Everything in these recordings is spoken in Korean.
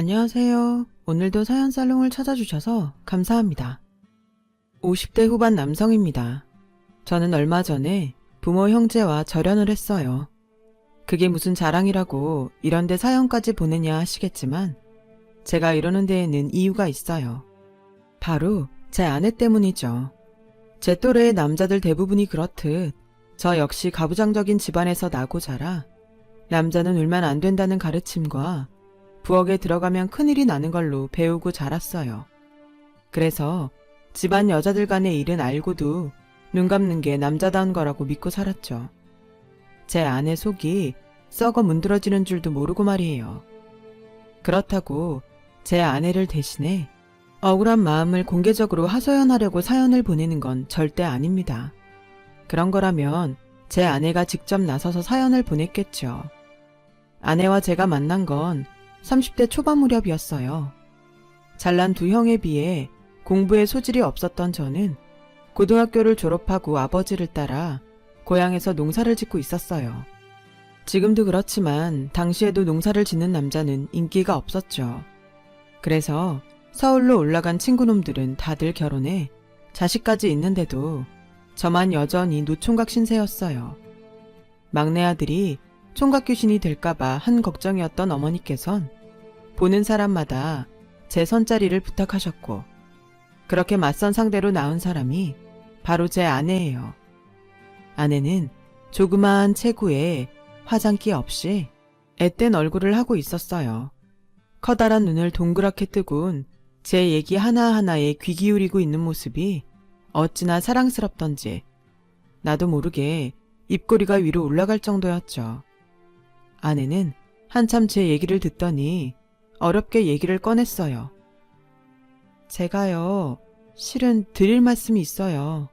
안녕하세요. 오늘도 사연 살롱을 찾아주셔서 감사합니다. 50대 후반 남성입니다. 저는 얼마 전에 부모 형제와 절연을 했어요. 그게 무슨 자랑이라고 이런데 사연까지 보내냐 하시겠지만 제가 이러는 데에는 이유가 있어요. 바로 제 아내 때문이죠. 제 또래의 남자들 대부분이 그렇듯 저 역시 가부장적인 집안에서 나고 자라 남자는 울면 안 된다는 가르침과 부엌에 들어가면 큰일이 나는 걸로 배우고 자랐어요. 그래서 집안 여자들 간의 일은 알고도 눈 감는 게 남자다운 거라고 믿고 살았죠. 제 아내 속이 썩어 문드러지는 줄도 모르고 말이에요. 그렇다고 제 아내를 대신해 억울한 마음을 공개적으로 하소연하려고 사연을 보내는 건 절대 아닙니다. 그런 거라면 제 아내가 직접 나서서 사연을 보냈겠죠. 아내와 제가 만난 건 30대 초반 무렵이었어요. 잘난 두 형에 비해 공부에 소질이 없었던 저는 고등학교를 졸업하고 아버지를 따라 고향에서 농사를 짓고 있었어요. 지금도 그렇지만 당시에도 농사를 짓는 남자는 인기가 없었죠. 그래서 서울로 올라간 친구놈들은 다들 결혼해 자식까지 있는데도 저만 여전히 노총각 신세였어요. 막내 아들이 총각 귀신이 될까봐 한 걱정이었던 어머니께선 보는 사람마다 제 선자리를 부탁하셨고 그렇게 맞선 상대로 낳은 사람이 바로 제 아내예요. 아내는 조그마한 체구에 화장기 없이 앳된 얼굴을 하고 있었어요. 커다란 눈을 동그랗게 뜨곤 제 얘기 하나하나에 귀 기울이고 있는 모습이 어찌나 사랑스럽던지 나도 모르게 입꼬리가 위로 올라갈 정도였죠. 아내는 한참 제 얘기를 듣더니 어렵게 얘기를 꺼냈어요. 제가요, 실은 드릴 말씀이 있어요.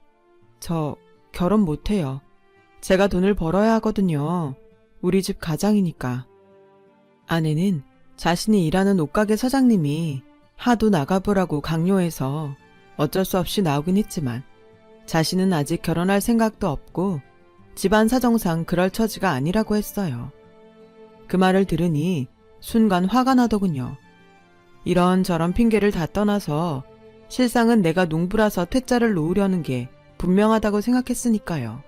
저 결혼 못해요. 제가 돈을 벌어야 하거든요. 우리 집 가장이니까. 아내는 자신이 일하는 옷가게 사장님이 하도 나가보라고 강요해서 어쩔 수 없이 나오긴 했지만 자신은 아직 결혼할 생각도 없고 집안 사정상 그럴 처지가 아니라고 했어요. 그 말을 들으니 순간 화가 나더군요. 이런저런 핑계를 다 떠나서 실상은 내가 농부라서 퇴짜를 놓으려는 게 분명하다고 생각했으니까요.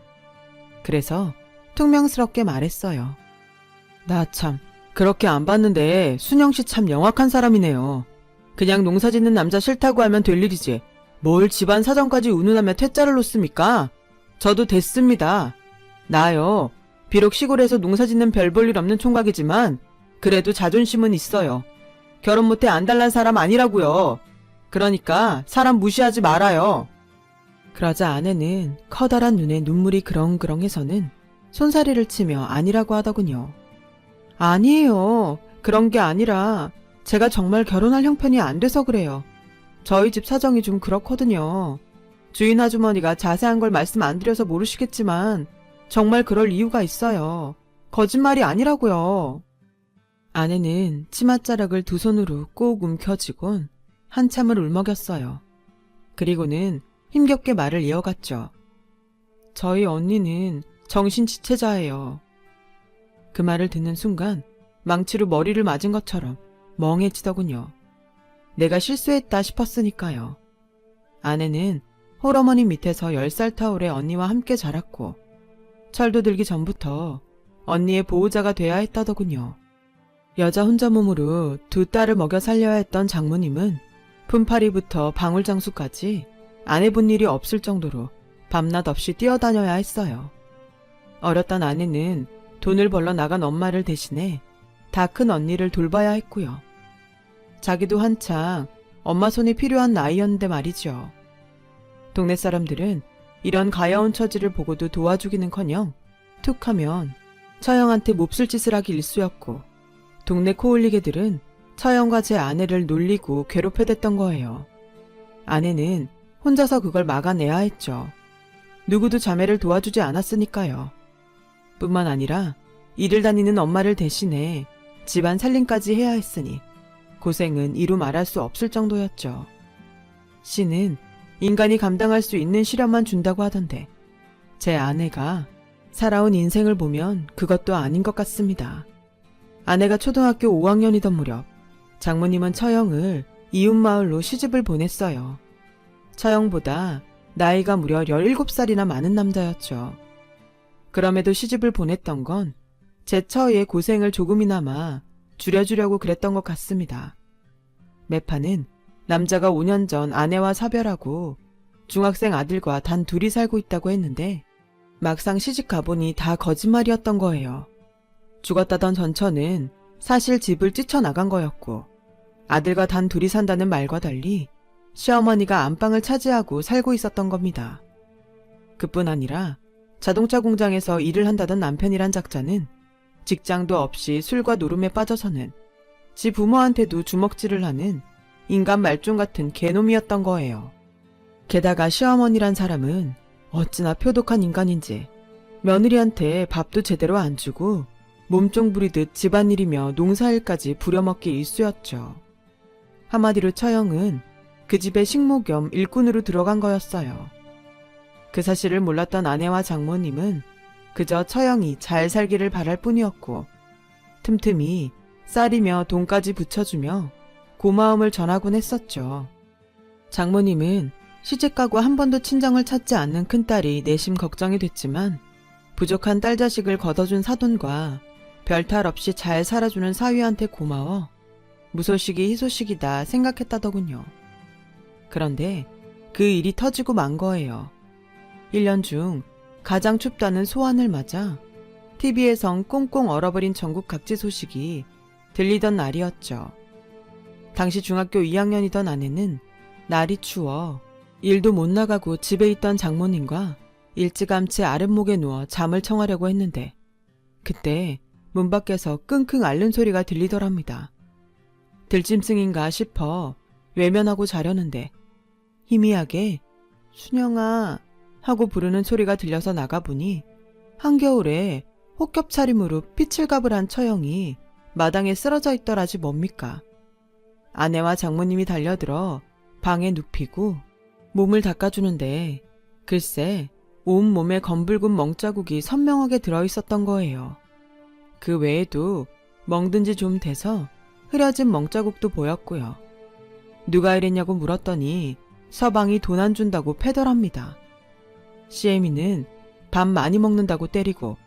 그래서 퉁명스럽게 말했어요. 나 참, 그렇게 안 봤는데 순영 씨 참 영악한 사람이네요. 그냥 농사 짓는 남자 싫다고 하면 될 일이지. 뭘 집안 사정까지 운운하며 퇴짜를 놓습니까? 저도 됐습니다. 나요. 비록 시골에서 농사 짓는 별 볼 일 없는 총각이지만 그래도 자존심은 있어요. 결혼 못해 안달난 사람 아니라고요. 그러니까 사람 무시하지 말아요. 그러자 아내는 커다란 눈에 눈물이 그렁그렁해서는 손사리를 치며 아니라고 하더군요. 아니에요. 그런 게 아니라 제가 정말 결혼할 형편이 안 돼서 그래요. 저희 집 사정이 좀 그렇거든요. 주인 아주머니가 자세한 걸 말씀 안 드려서 모르시겠지만 정말 그럴 이유가 있어요. 거짓말이 아니라고요. 아내는 치맛자락을 두 손으로 꼭 움켜쥐곤 한참을 울먹였어요. 그리고는 힘겹게 말을 이어갔죠. 저희 언니는 정신지체자예요. 그 말을 듣는 순간 망치로 머리를 맞은 것처럼 멍해지더군요. 내가 실수했다 싶었으니까요. 아내는 홀어머니 밑에서 10살 타올의 언니와 함께 자랐고 철도 들기 전부터 언니의 보호자가 돼야 했다더군요. 여자 혼자 몸으로 두 딸을 먹여 살려야 했던 장모님은 품팔이부터 방울장수까지 안 해본 일이 없을 정도로 밤낮 없이 뛰어다녀야 했어요. 어렸던 아내는 돈을 벌러 나간 엄마를 대신해 다 큰 언니를 돌봐야 했고요. 자기도 한창 엄마 손이 필요한 나이였는데 말이죠. 동네 사람들은 이런 가여운 처지를 보고도 도와주기는커녕 툭 하면 처형한테 몹쓸 짓을 하기 일쑤였고 동네 코올리개들은 처형과 제 아내를 놀리고 괴롭혀댔던 거예요. 아내는 혼자서 그걸 막아내야 했죠. 누구도 자매를 도와주지 않았으니까요. 뿐만 아니라 일을 다니는 엄마를 대신해 집안 살림까지 해야 했으니 고생은 이루 말할 수 없을 정도였죠. 씨는 인간이 감당할 수 있는 시련만 준다고 하던데 제 아내가 살아온 인생을 보면 그것도 아닌 것 같습니다. 아내가 초등학교 5학년이던 무렵 장모님은 처형을 이웃마을로 시집을 보냈어요. 처형보다 나이가 무려 17살이나 많은 남자였죠. 그럼에도 시집을 보냈던 건 제 처의 고생을 조금이나마 줄여주려고 그랬던 것 같습니다. 매파는 남자가 5년 전 아내와 사별하고 중학생 아들과 단 둘이 살고 있다고 했는데 막상 시집 가보니 다 거짓말이었던 거예요. 죽었다던 전처는 사실 집을 뛰쳐나간 거였고 아들과 단 둘이 산다는 말과 달리 시어머니가 안방을 차지하고 살고 있었던 겁니다. 그뿐 아니라 자동차 공장에서 일을 한다던 남편이란 작자는 직장도 없이 술과 노름에 빠져서는 지 부모한테도 주먹질을 하는 인간 말종 같은 개놈이었던 거예요. 게다가 시어머니란 사람은 어찌나 표독한 인간인지 며느리한테 밥도 제대로 안 주고 몸종 부리듯 집안일이며 농사일까지 부려먹기 일쑤였죠. 한마디로 처형은 그 집의 식모 겸 일꾼으로 들어간 거였어요. 그 사실을 몰랐던 아내와 장모님은 그저 처형이 잘 살기를 바랄 뿐이었고 틈틈이 쌀이며 돈까지 붙여주며 고마움을 전하곤 했었죠. 장모님은 시집가고 한 번도 친정을 찾지 않는 큰딸이 내심 걱정이 됐지만 부족한 딸 자식을 걷어준 사돈과 별탈 없이 잘 살아주는 사위한테 고마워 무소식이 희소식이다 생각했다더군요. 그런데 그 일이 터지고 만 거예요. 1년 중 가장 춥다는 소환을 맞아 TV에선 꽁꽁 얼어버린 전국 각지 소식이 들리던 날이었죠. 당시 중학교 2학년이던 아내는 날이 추워 일도 못 나가고 집에 있던 장모님과 일찌감치 아랫목에 누워 잠을 청하려고 했는데 그때 문 밖에서 끙끙 앓는 소리가 들리더랍니다. 들짐승인가 싶어 외면하고 자려는데 희미하게 순영아 하고 부르는 소리가 들려서 나가보니 한겨울에 혹겹 차림으로 피칠갑을 한 처형이 마당에 쓰러져 있더라지 뭡니까. 아내와 장모님이 달려들어 방에 눕히고 몸을 닦아주는데 글쎄 온 몸에 검붉은 멍자국이 선명하게 들어있었던 거예요. 그 외에도 멍든 지 좀 돼서 흐려진 멍자국도 보였고요. 누가 이랬냐고 물었더니 서방이 돈 안 준다고 패더랍니다. CM이는 밥 많이 먹는다고 때리고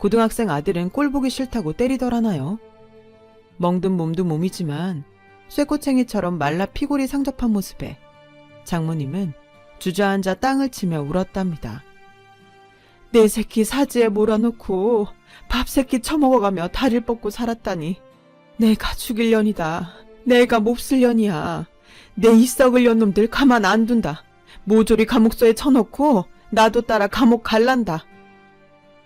고등학생 아들은 꼴 보기 싫다고 때리더라나요. 멍든 몸도 몸이지만 쇠꼬챙이처럼 말라 피골이 상접한 모습에 장모님은 주저앉아 땅을 치며 울었답니다. 내 새끼 사지에 몰아놓고 밥 새끼 처먹어가며 다리를 뻗고 살았다니 내가 죽일 년이다. 내가 몹쓸 년이야. 내 이 썩을 년 놈들 가만 안 둔다. 모조리 감옥소에 쳐넣고 나도 따라 감옥 갈란다.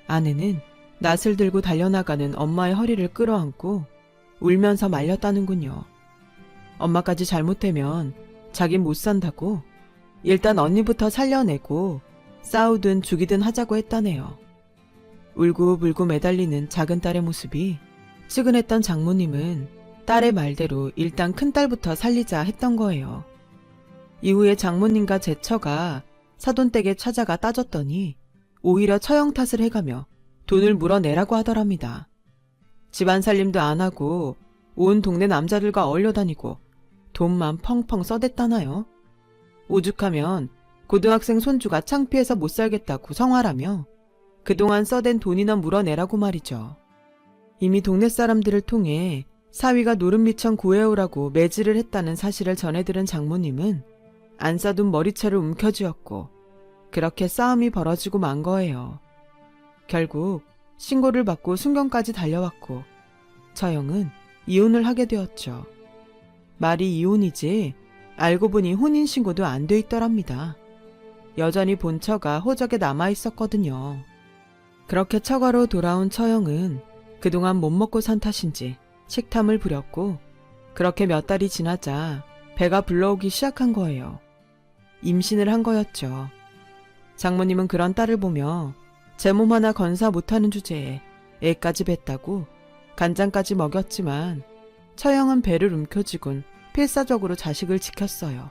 아내는 낫을 들고 달려나가는 엄마의 허리를 끌어안고 울면서 말렸다는군요. 엄마까지 잘못되면 자긴 못 산다고 일단 언니부터 살려내고 싸우든 죽이든 하자고 했다네요. 울고불고 매달리는 작은 딸의 모습이 측은했던 장모님은 딸의 말대로 일단 큰딸부터 살리자 했던 거예요. 이후에 장모님과 제 처가 사돈댁에 찾아가 따졌더니 오히려 처형 탓을 해가며 돈을 물어내라고 하더랍니다. 집안 살림도 안 하고 온 동네 남자들과 어울려 다니고 돈만 펑펑 써댔다나요? 오죽하면 고등학생 손주가 창피해서 못 살겠다고 성화라며 그동안 써댄 돈이나 물어내라고 말이죠. 이미 동네 사람들을 통해 사위가 노름미천 구해오라고 매질을 했다는 사실을 전해들은 장모님은 안 싸둔 머리채를 움켜쥐었고 그렇게 싸움이 벌어지고 만 거예요. 결국 신고를 받고 순경까지 달려왔고 처형은 이혼을 하게 되었죠. 말이 이혼이지 알고 보니 혼인신고도 안 돼 있더랍니다. 여전히 본처가 호적에 남아 있었거든요. 그렇게 처가로 돌아온 처형은 그동안 못 먹고 산 탓인지 식탐을 부렸고 그렇게 몇 달이 지나자 배가 불러오기 시작한 거예요. 임신을 한 거였죠. 장모님은 그런 딸을 보며 제 몸 하나 건사 못하는 주제에 애까지 뱉다고 간장까지 먹였지만 처형은 배를 움켜쥐곤 필사적으로 자식을 지켰어요.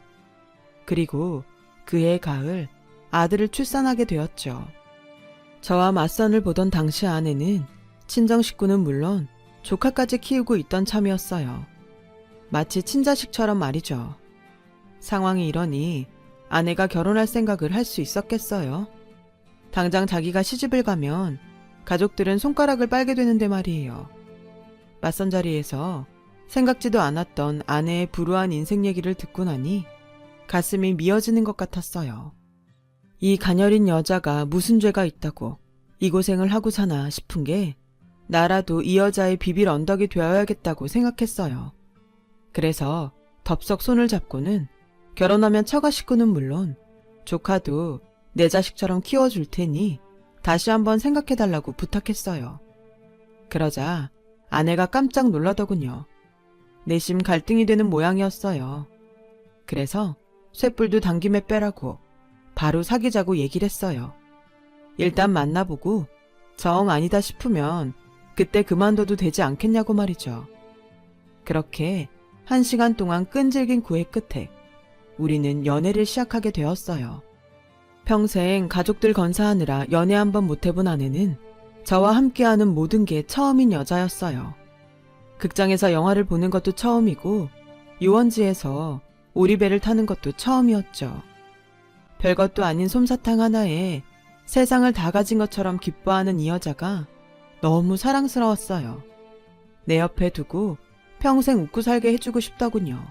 그리고 그해 가을 아들을 출산하게 되었죠. 저와 맞선을 보던 당시 아내는 친정 식구는 물론 조카까지 키우고 있던 참이었어요. 마치 친자식처럼 말이죠. 상황이 이러니 아내가 결혼할 생각을 할 수 있었겠어요. 당장 자기가 시집을 가면 가족들은 손가락을 빨게 되는데 말이에요. 맞선 자리에서 생각지도 않았던 아내의 불우한 인생 얘기를 듣고 나니 가슴이 미어지는 것 같았어요. 이 가녀린 여자가 무슨 죄가 있다고 이 고생을 하고 사나 싶은 게 나라도 이 여자의 비빌 언덕이 되어야겠다고 생각했어요. 그래서 덥석 손을 잡고는 결혼하면 처가 식구는 물론 조카도 내 자식처럼 키워줄 테니 다시 한번 생각해달라고 부탁했어요. 그러자 아내가 깜짝 놀라더군요. 내심 갈등이 되는 모양이었어요. 그래서 쇳불도 당김에 빼라고 바로 사귀자고 얘기를 했어요. 일단 만나보고 정 아니다 싶으면 그때 그만둬도 되지 않겠냐고 말이죠. 그렇게 한 시간 동안 끈질긴 구애 끝에 우리는 연애를 시작하게 되었어요. 평생 가족들 건사하느라 연애 한 번 못 해본 아내는 저와 함께하는 모든 게 처음인 여자였어요. 극장에서 영화를 보는 것도 처음이고 유원지에서 오리배를 타는 것도 처음이었죠. 별것도 아닌 솜사탕 하나에 세상을 다 가진 것처럼 기뻐하는 이 여자가 너무 사랑스러웠어요. 내 옆에 두고 평생 웃고 살게 해주고 싶더군요.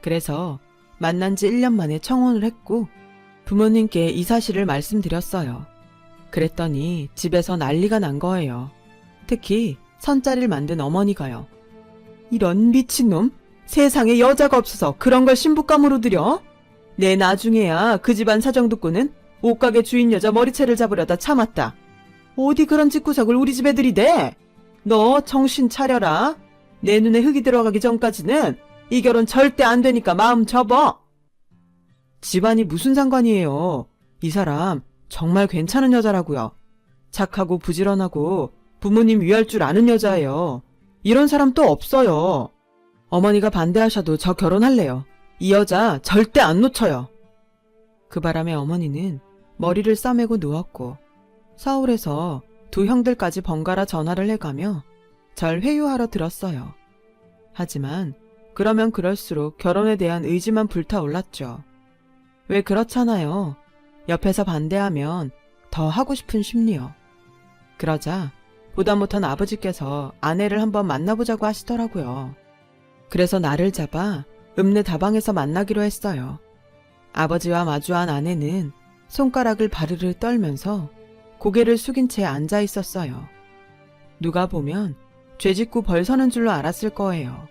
그래서 만난 지 1년 만에 청혼을 했고 부모님께 이 사실을 말씀드렸어요. 그랬더니 집에서 난리가 난 거예요. 특히 선자리를 만든 어머니가요. 이런 미친놈? 세상에 여자가 없어서 그런 걸 신부감으로 들여? 내 나중에야 그 집안 사정 듣고는 옷가게 주인 여자 머리채를 잡으려다 참았다. 어디 그런 집구석을 우리 집 애들이 대? 너 정신 차려라. 내 눈에 흙이 들어가기 전까지는 이 결혼 절대 안 되니까 마음 접어. 집안이 무슨 상관이에요. 이 사람 정말 괜찮은 여자라고요. 착하고 부지런하고 부모님 위할 줄 아는 여자예요. 이런 사람 또 없어요. 어머니가 반대하셔도 저 결혼할래요. 이 여자 절대 안 놓쳐요. 그 바람에 어머니는 머리를 싸매고 누웠고 서울에서 두 형들까지 번갈아 전화를 해가며 절 회유하러 들었어요. 하지만 그러면 그럴수록 결혼에 대한 의지만 불타올랐죠. 왜 그렇잖아요. 옆에서 반대하면 더 하고 싶은 심리요. 그러자 보다 못한 아버지께서 아내를 한번 만나보자고 하시더라고요. 그래서 나를 잡아 읍내 다방에서 만나기로 했어요. 아버지와 마주한 아내는 손가락을 바르르 떨면서 고개를 숙인 채 앉아 있었어요. 누가 보면 죄 짓고 벌 서는 줄로 알았을 거예요.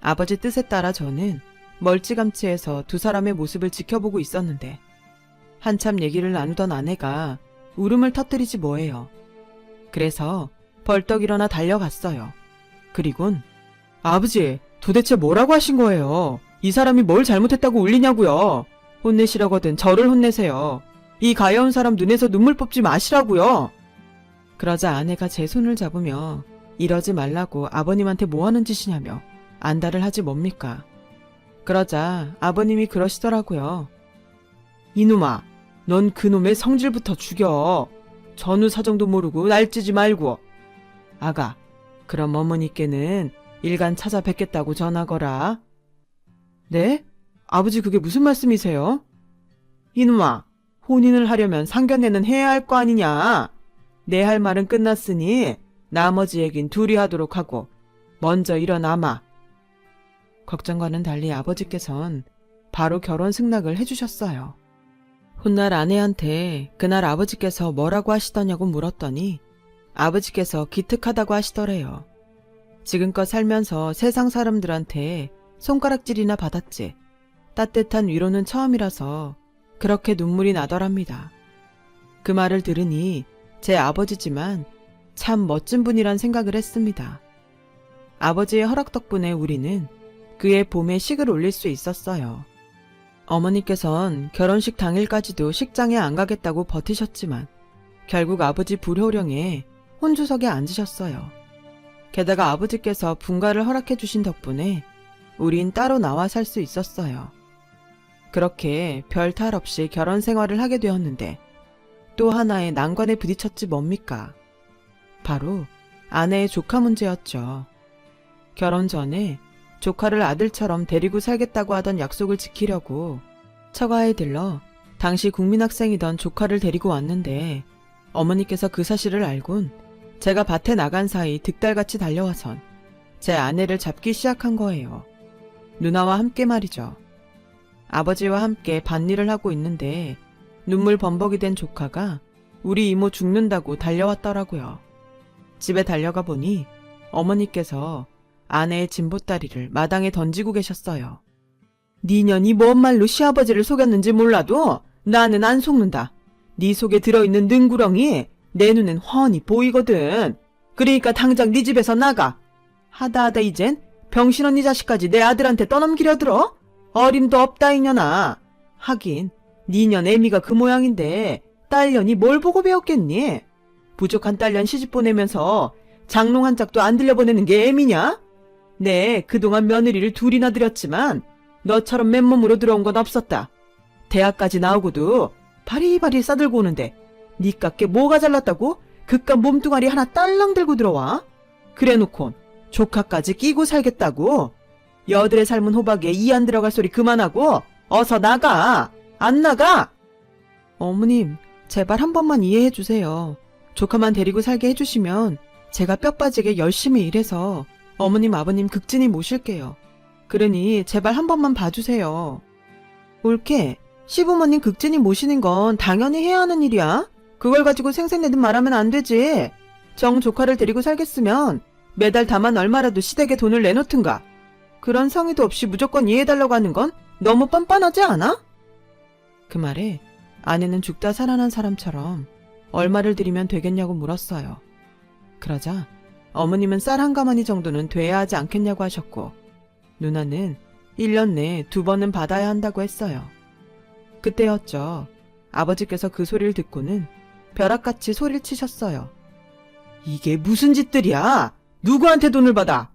아버지 뜻에 따라 저는 멀찌감치해서 두 사람의 모습을 지켜보고 있었는데 한참 얘기를 나누던 아내가 울음을 터뜨리지 뭐예요. 그래서 벌떡 일어나 달려갔어요. 그리곤 아버지 도대체 뭐라고 하신 거예요? 이 사람이 뭘 잘못했다고 울리냐고요? 혼내시려거든 저를 혼내세요. 이 가여운 사람 눈에서 눈물 뽑지 마시라고요. 그러자 아내가 제 손을 잡으며 이러지 말라고 아버님한테 뭐 하는 짓이냐며 안달을 하지 뭡니까? 그러자 아버님이 그러시더라고요. 이놈아, 넌 그놈의 성질부터 죽여. 전후 사정도 모르고 날뛰지 말고. 아가, 그럼 어머니께는 일간 찾아뵙겠다고 전하거라. 네? 아버지 그게 무슨 말씀이세요? 이놈아, 혼인을 하려면 상견례는 해야 할 거 아니냐? 내 할 말은 끝났으니 나머지 얘긴 둘이 하도록 하고 먼저 일어나마. 걱정과는 달리 아버지께선 바로 결혼 승낙을 해주셨어요. 훗날 아내한테 그날 아버지께서 뭐라고 하시더냐고 물었더니 아버지께서 기특하다고 하시더래요. 지금껏 살면서 세상 사람들한테 손가락질이나 받았지. 따뜻한 위로는 처음이라서 그렇게 눈물이 나더랍니다. 그 말을 들으니 제 아버지지만 참 멋진 분이란 생각을 했습니다. 아버지의 허락 덕분에 우리는 그의 봄에 식을 올릴 수 있었어요. 어머니께선 결혼식 당일까지도 식장에 안 가겠다고 버티셨지만 결국 아버지 불효령에 혼주석에 앉으셨어요. 게다가 아버지께서 분가를 허락해 주신 덕분에 우린 따로 나와 살 수 있었어요. 그렇게 별 탈 없이 결혼 생활을 하게 되었는데 또 하나의 난관에 부딪혔지 뭡니까? 바로 아내의 조카 문제였죠. 결혼 전에 조카를 아들처럼 데리고 살겠다고 하던 약속을 지키려고 처가에 들러 당시 국민학생이던 조카를 데리고 왔는데 어머니께서 그 사실을 알곤 제가 밭에 나간 사이 득달같이 달려와선 제 아내를 잡기 시작한 거예요. 누나와 함께 말이죠. 아버지와 함께 밭일을 하고 있는데 눈물 범벅이 된 조카가 우리 이모 죽는다고 달려왔더라고요. 집에 달려가 보니 어머니께서 아내의 진보다리를 마당에 던지고 계셨어요. 니년이 뭔 말로 시아버지를 속였는지 몰라도 나는 안 속는다. 네 속에 들어있는 능구렁이 내 눈엔 훤히 보이거든. 그러니까 당장 네 집에서 나가. 하다 하다 이젠 병신 언니 자식까지 내 아들한테 떠넘기려 들어? 어림도 없다 이년아. 하긴 니년 애미가 그 모양인데 딸년이 뭘 보고 배웠겠니? 부족한 딸년 시집 보내면서 장롱 한 짝도 안 들려보내는 게 애미냐? 네, 그동안 며느리를 둘이나 들였지만 너처럼 맨몸으로 들어온 건 없었다. 대학까지 나오고도 바리바리 싸들고 오는데 니 깎게 뭐가 잘났다고 그깟 몸뚱아리 하나 딸랑 들고 들어와? 그래놓곤 조카까지 끼고 살겠다고? 여들의 삶은 호박에 이 안 들어갈 소리 그만하고 어서 나가! 안 나가! 어머님, 제발 한 번만 이해해 주세요. 조카만 데리고 살게 해주시면 제가 뼈 빠지게 열심히 일해서 어머님 아버님 극진히 모실게요. 그러니 제발 한 번만 봐주세요. 옳게 시부모님 극진히 모시는 건 당연히 해야 하는 일이야. 그걸 가지고 생색내듯 말하면 안 되지. 정 조카를 데리고 살겠으면 매달 다만 얼마라도 시댁에 돈을 내놓든가. 그런 성의도 없이 무조건 이해해달라고 하는 건 너무 뻔뻔하지 않아? 그 말에 아내는 죽다 살아난 사람처럼 얼마를 드리면 되겠냐고 물었어요. 그러자 어머님은 쌀 한 가마니 정도는 돼야 하지 않겠냐고 하셨고 누나는 1년 내에 두 번은 받아야 한다고 했어요. 그때였죠. 아버지께서 그 소리를 듣고는 벼락같이 소리를 치셨어요. 이게 무슨 짓들이야? 누구한테 돈을 받아?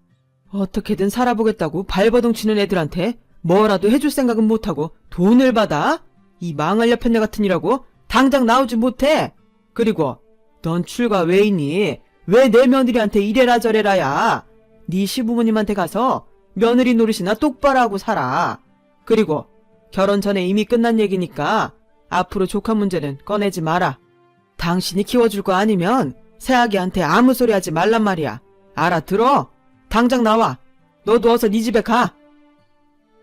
어떻게든 살아보겠다고 발버둥 치는 애들한테 뭐라도 해줄 생각은 못하고 돈을 받아? 이 망할 여편네 같은 이라고 당장 나오지 못해. 그리고 넌 출가 왜 있니? 왜 내 며느리한테 이래라 저래라야? 네 시부모님한테 가서 며느리 노릇이나 똑바로 하고 살아. 그리고 결혼 전에 이미 끝난 얘기니까 앞으로 조카 문제는 꺼내지 마라. 당신이 키워줄 거 아니면 새아기한테 아무 소리 하지 말란 말이야. 알아들어? 당장 나와. 너도 어서 네 집에 가.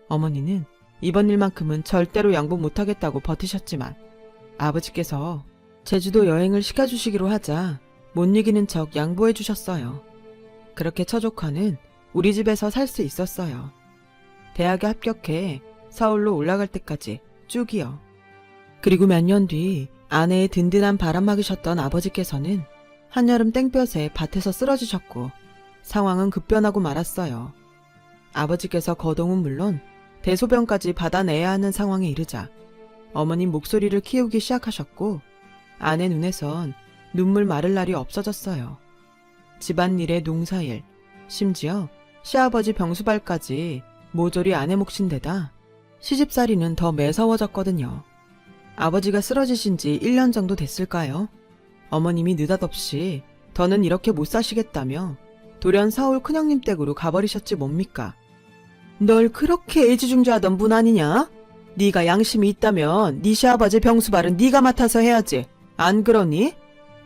어머니는 이번 일만큼은 절대로 양보 못하겠다고 버티셨지만 아버지께서 제주도 여행을 시켜주시기로 하자 못 이기는 척 양보해 주셨어요. 그렇게 처조카는 우리 집에서 살 수 있었어요. 대학에 합격해 서울로 올라갈 때까지 쭉이요. 그리고 몇 년 뒤 아내의 든든한 바람막이셨던 아버지께서는 한여름 땡볕에 밭에서 쓰러지셨고 상황은 급변하고 말았어요. 아버지께서 거동은 물론 대소변까지 받아내야 하는 상황에 이르자 어머님 목소리를 키우기 시작하셨고 아내 눈에선 눈물 마를 날이 없어졌어요. 집안일에 농사일, 심지어 시아버지 병수발까지 모조리 아내 몫인 데다 시집살이는 더 매서워졌거든요. 아버지가 쓰러지신 지 1년 정도 됐을까요? 어머님이 느닷없이 더는 이렇게 못 사시겠다며 돌연 서울 큰형님 댁으로 가버리셨지 뭡니까? 널 그렇게 애지중지하던 분 아니냐? 네가 양심이 있다면 네 시아버지 병수발은 네가 맡아서 해야지. 안 그러니?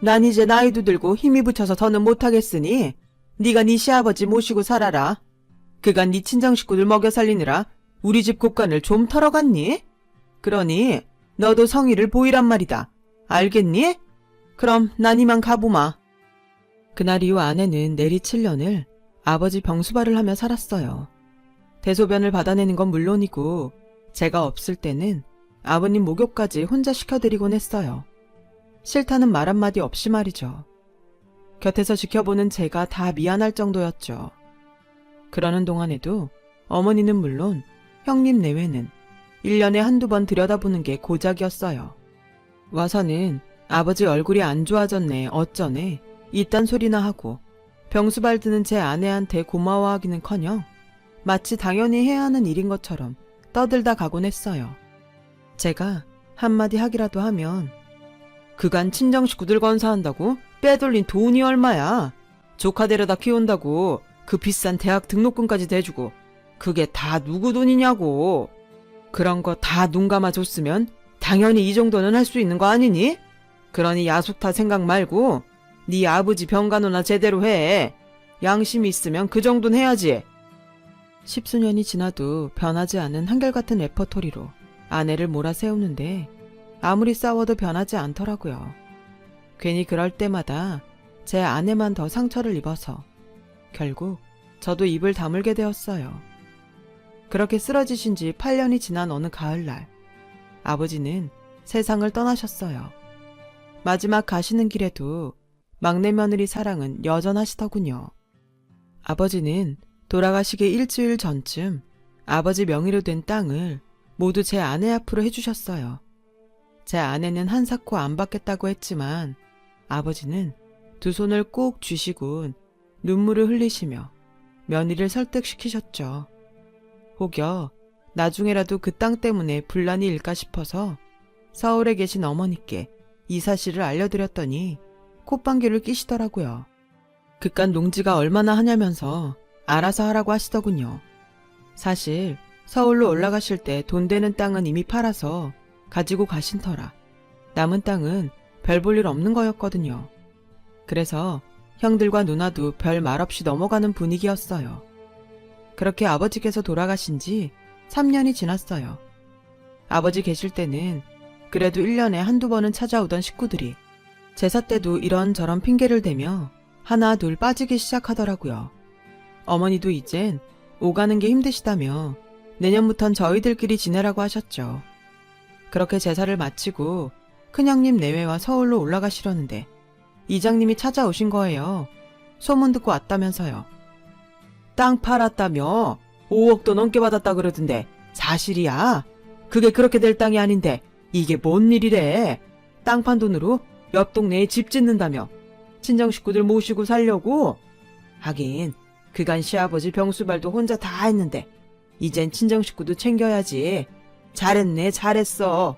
난 이제 나이도 들고 힘이 붙여서 더는 못하겠으니 네가 네 시아버지 모시고 살아라. 그간 네 친정 식구들 먹여 살리느라 우리 집 곳간을 좀 털어갔니? 그러니 너도 성의를 보이란 말이다. 알겠니? 그럼 난 이만 가보마. 그날 이후 아내는 내리 7년을 아버지 병수발을 하며 살았어요. 대소변을 받아내는 건 물론이고 제가 없을 때는 아버님 목욕까지 혼자 시켜드리곤 했어요. 싫다는 말 한마디 없이 말이죠. 곁에서 지켜보는 제가 다 미안할 정도였죠. 그러는 동안에도 어머니는 물론 형님 내외는 1년에 한두 번 들여다보는 게 고작이었어요. 와서는 아버지 얼굴이 안 좋아졌네 어쩌네 이딴 소리나 하고 병수발 드는 제 아내한테 고마워하기는 커녕 마치 당연히 해야 하는 일인 것처럼 떠들다 가곤 했어요. 제가 한마디 하기라도 하면 그간 친정 식구들 건사한다고 빼돌린 돈이 얼마야. 조카 데려다 키운다고 그 비싼 대학 등록금까지 대주고 그게 다 누구 돈이냐고. 그런 거 다 눈 감아줬으면 당연히 이 정도는 할 수 있는 거 아니니? 그러니 야속타 생각 말고 네 아버지 병간호나 제대로 해. 양심이 있으면 그 정도는 해야지. 십수년이 지나도 변하지 않은 한결같은 레퍼토리로 아내를 몰아세우는데 아무리 싸워도 변하지 않더라고요. 괜히 그럴 때마다 제 아내만 더 상처를 입어서 결국 저도 입을 다물게 되었어요. 그렇게 쓰러지신 지 8년이 지난 어느 가을날 아버지는 세상을 떠나셨어요. 마지막 가시는 길에도 막내 며느리 사랑은 여전하시더군요. 아버지는 돌아가시기 일주일 전쯤 아버지 명의로 된 땅을 모두 제 아내 앞으로 해주셨어요. 제 아내는 한사코 안 받겠다고 했지만 아버지는 두 손을 꼭 쥐시곤 눈물을 흘리시며 며느리를 설득시키셨죠. 혹여 나중에라도 그 땅 때문에 분란이 일까 싶어서 서울에 계신 어머니께 이 사실을 알려드렸더니 콧방귀를 끼시더라고요. 그깟 농지가 얼마나 하냐면서 알아서 하라고 하시더군요. 사실 서울로 올라가실 때 돈 되는 땅은 이미 팔아서 가지고 가신 터라 남은 땅은 별 볼 일 없는 거였거든요. 그래서 형들과 누나도 별 말 없이 넘어가는 분위기였어요. 그렇게 아버지께서 돌아가신 지 3년이 지났어요. 아버지 계실 때는 그래도 1년에 한두 번은 찾아오던 식구들이 제사 때도 이런저런 핑계를 대며 하나 둘 빠지기 시작하더라고요. 어머니도 이젠 오가는 게 힘드시다며 내년부턴 저희들끼리 지내라고 하셨죠. 그렇게 제사를 마치고 큰형님 내외와 서울로 올라가시려는데 이장님이 찾아오신 거예요. 소문 듣고 왔다면서요. 땅 팔았다며 5억도 넘게 받았다 그러던데 사실이야? 그게 그렇게 될 땅이 아닌데 이게 뭔 일이래? 땅 판 돈으로 옆 동네에 집 짓는다며 친정 식구들 모시고 살려고? 하긴 그간 시아버지 병수발도 혼자 다 했는데 이젠 친정 식구도 챙겨야지. 잘했네 잘했어.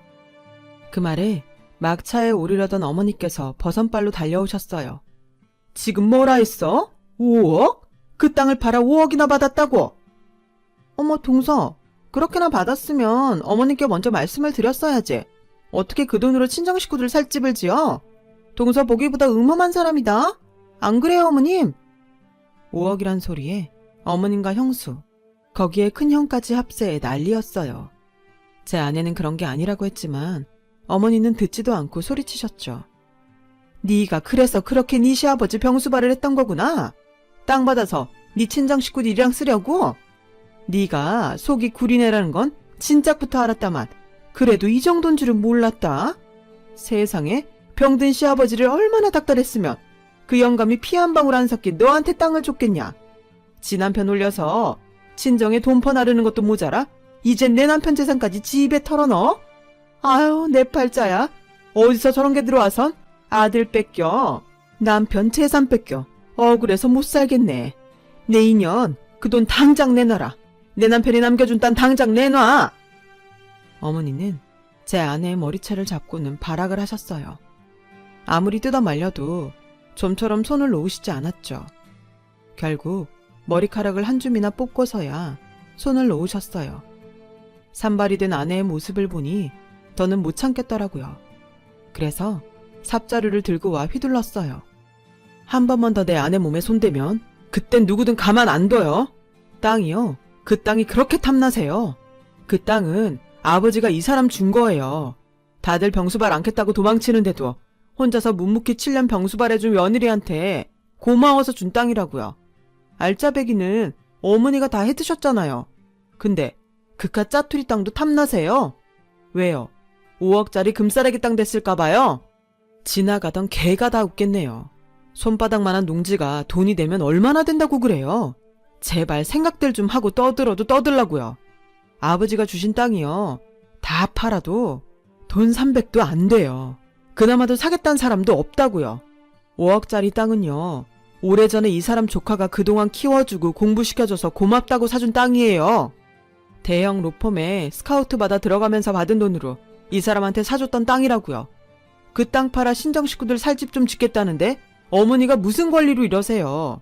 그 말에 막차에 오르려던 어머니께서 버선발로 달려오셨어요. 지금 뭐라 했어? 5억? 그 땅을 팔아 5억이나 받았다고? 어머, 동서. 그렇게나 받았으면 어머님께 먼저 말씀을 드렸어야지. 어떻게 그 돈으로 친정 식구들 살 집을 지어? 동서 보기보다 음험한 사람이다. 안 그래요, 어머님? 5억이란 소리에 어머님과 형수, 거기에 큰 형까지 합세해 난리였어요. 제 아내는 그런 게 아니라고 했지만 어머니는 듣지도 않고 소리치셨죠. 네가 그래서 그렇게 네 시아버지 병수발을 했던 거구나. 땅 받아서 네 친정 식구들이랑 쓰려고? 네가 속이 구리네라는 건 진작부터 알았다만 그래도 이 정도인 줄은 몰랐다. 세상에 병든 시아버지를 얼마나 닥달했으면 그 영감이 피 한 방울 안 섞인 너한테 땅을 줬겠냐. 지 남편 올려서 친정에 돈 퍼 나르는 것도 모자라 이젠 내 남편 재산까지 집에 털어넣어? 아유 내 팔자야. 어디서 저런 게 들어와선 아들 뺏겨. 남편 재산 뺏겨. 억울해서 못 살겠네. 내 인연 그 돈 당장 내놔라. 내 남편이 남겨준 땅 당장 내놔. 어머니는 제 아내의 머리채를 잡고는 발악을 하셨어요. 아무리 뜯어 말려도 좀처럼 손을 놓으시지 않았죠. 결국 머리카락을 한 줌이나 뽑고서야 손을 놓으셨어요. 산발이 된 아내의 모습을 보니 더는 못 참겠더라고요. 그래서 삽자루를 들고 와 휘둘렀어요. 한 번만 더 내 아내 몸에 손대면 그땐 누구든 가만 안 둬요. 땅이요. 그 땅이 그렇게 탐나세요. 그 땅은 아버지가 이 사람 준 거예요. 다들 병수발 않겠다고 도망치는데도 혼자서 묵묵히 7년 병수발 해준 며느리한테 고마워서 준 땅이라고요. 알짜배기는 어머니가 다 해드셨잖아요. 근데 그깟 짜투리 땅도 탐나세요? 왜요? 5억짜리 금싸레기 땅 됐을까봐요? 지나가던 개가 다 웃겠네요. 손바닥만한 농지가 돈이 되면 얼마나 된다고 그래요? 제발 생각들 좀 하고 떠들어도 떠들라고요. 아버지가 주신 땅이요. 다 팔아도 돈 300도 안 돼요. 그나마도 사겠다는 사람도 없다고요. 5억짜리 땅은요. 오래전에 이 사람 조카가 그동안 키워주고 공부시켜줘서 고맙다고 사준 땅이에요. 대형 로펌에 스카우트 받아 들어가면서 받은 돈으로 이 사람한테 사줬던 땅이라고요. 그 땅 팔아 신정 식구들 살 집 좀 짓겠다는데 어머니가 무슨 권리로 이러세요.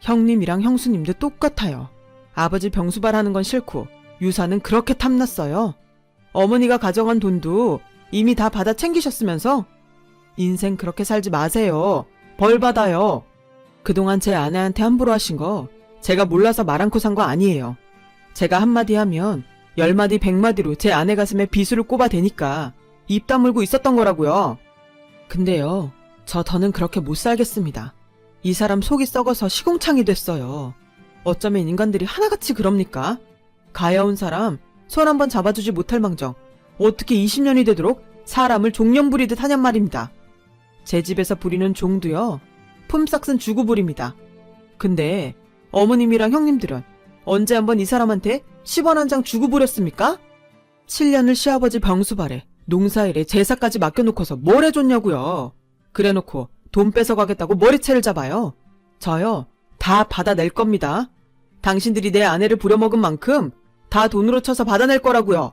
형님이랑 형수님도 똑같아요. 아버지 병수발하는 건 싫고 유산은 그렇게 탐났어요. 어머니가 가져간 돈도 이미 다 받아 챙기셨으면서 인생 그렇게 살지 마세요. 벌 받아요. 그동안 제 아내한테 함부로 하신 거 제가 몰라서 말 않고 산 거 아니에요. 제가 한마디 하면 열마디 백마디로 제 아내 가슴에 비수를 꼽아대니까 입 다물고 있었던 거라고요. 근데요, 저 더는 그렇게 못 살겠습니다. 이 사람 속이 썩어서 시궁창이 됐어요. 어쩌면 인간들이 하나같이 그럽니까? 가여운 사람 손 한번 잡아주지 못할 망정 어떻게 20년이 되도록 사람을 종년 부리듯 하냔 말입니다. 제 집에서 부리는 종도요. 품삯은 주고 부립니다. 근데 어머님이랑 형님들은 언제 한번 이 사람한테 10원 한 장 주고 부렸습니까? 7년을 시아버지 병수발에 농사일에 제사까지 맡겨놓고서 뭘 해줬냐고요. 그래놓고 돈 뺏어가겠다고 머리채를 잡아요. 저요 다 받아낼 겁니다. 당신들이 내 아내를 부려먹은 만큼 다 돈으로 쳐서 받아낼 거라고요.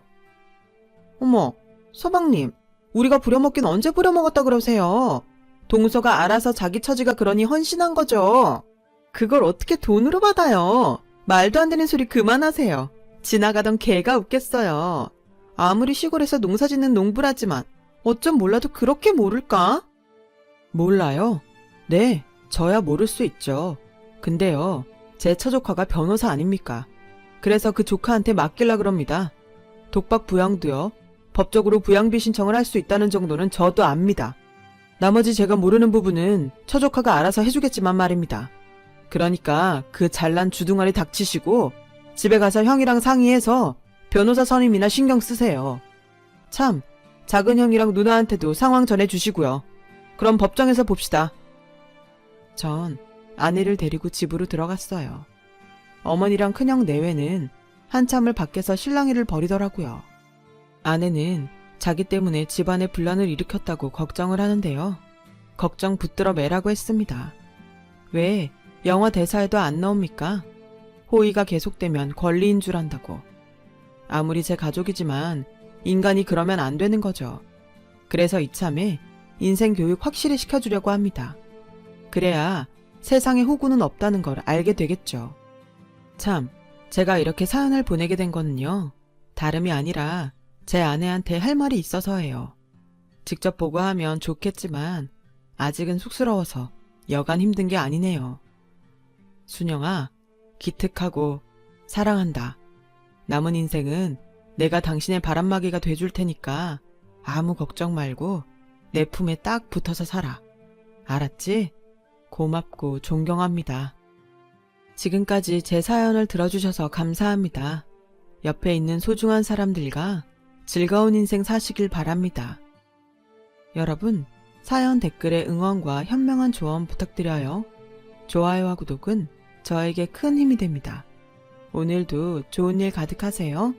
어머, 서방님, 우리가 부려먹긴 언제 부려먹었다 그러세요? 동서가 알아서 자기 처지가 그러니 헌신한 거죠. 그걸 어떻게 돈으로 받아요? 말도 안 되는 소리 그만하세요. 지나가던 개가 웃겠어요. 아무리 시골에서 농사 짓는 농부라지만 어쩜 몰라도 그렇게 모를까? 몰라요? 네, 저야 모를 수 있죠. 근데요, 제 처조카가 변호사 아닙니까? 그래서 그 조카한테 맡길라 그럽니다. 독박 부양도요. 법적으로 부양비 신청을 할 수 있다는 정도는 저도 압니다. 나머지 제가 모르는 부분은 처조카가 알아서 해주겠지만 말입니다. 그러니까 그 잘난 주둥아리 닥치시고 집에 가서 형이랑 상의해서 변호사 선임이나 신경 쓰세요. 참, 작은 형이랑 누나한테도 상황 전해주시고요. 그럼 법정에서 봅시다. 전 아내를 데리고 집으로 들어갔어요. 어머니랑 큰형 내외는 한참을 밖에서 실랑이를 벌이더라고요. 아내는 자기 때문에 집안에 분란을 일으켰다고 걱정을 하는데요. 걱정 붙들어 매라고 했습니다. 왜 영화 대사에도 안 나옵니까? 호의가 계속되면 권리인 줄 안다고. 아무리 제 가족이지만 인간이 그러면 안 되는 거죠. 그래서 이참에 인생 교육 확실히 시켜주려고 합니다. 그래야 세상에 호구는 없다는 걸 알게 되겠죠. 참, 제가 이렇게 사연을 보내게 된 거는요. 다름이 아니라 제 아내한테 할 말이 있어서예요. 직접 보고하면 좋겠지만 아직은 쑥스러워서 여간 힘든 게 아니네요. 순영아, 기특하고 사랑한다. 남은 인생은 내가 당신의 바람막이가 돼줄 테니까 아무 걱정 말고 내 품에 딱 붙어서 살아. 알았지? 고맙고 존경합니다. 지금까지 제 사연을 들어주셔서 감사합니다. 옆에 있는 소중한 사람들과 즐거운 인생 사시길 바랍니다. 여러분, 사연 댓글에 응원과 현명한 조언 부탁드려요. 좋아요와 구독은 저에게 큰 힘이 됩니다. 오늘도 좋은 일 가득하세요.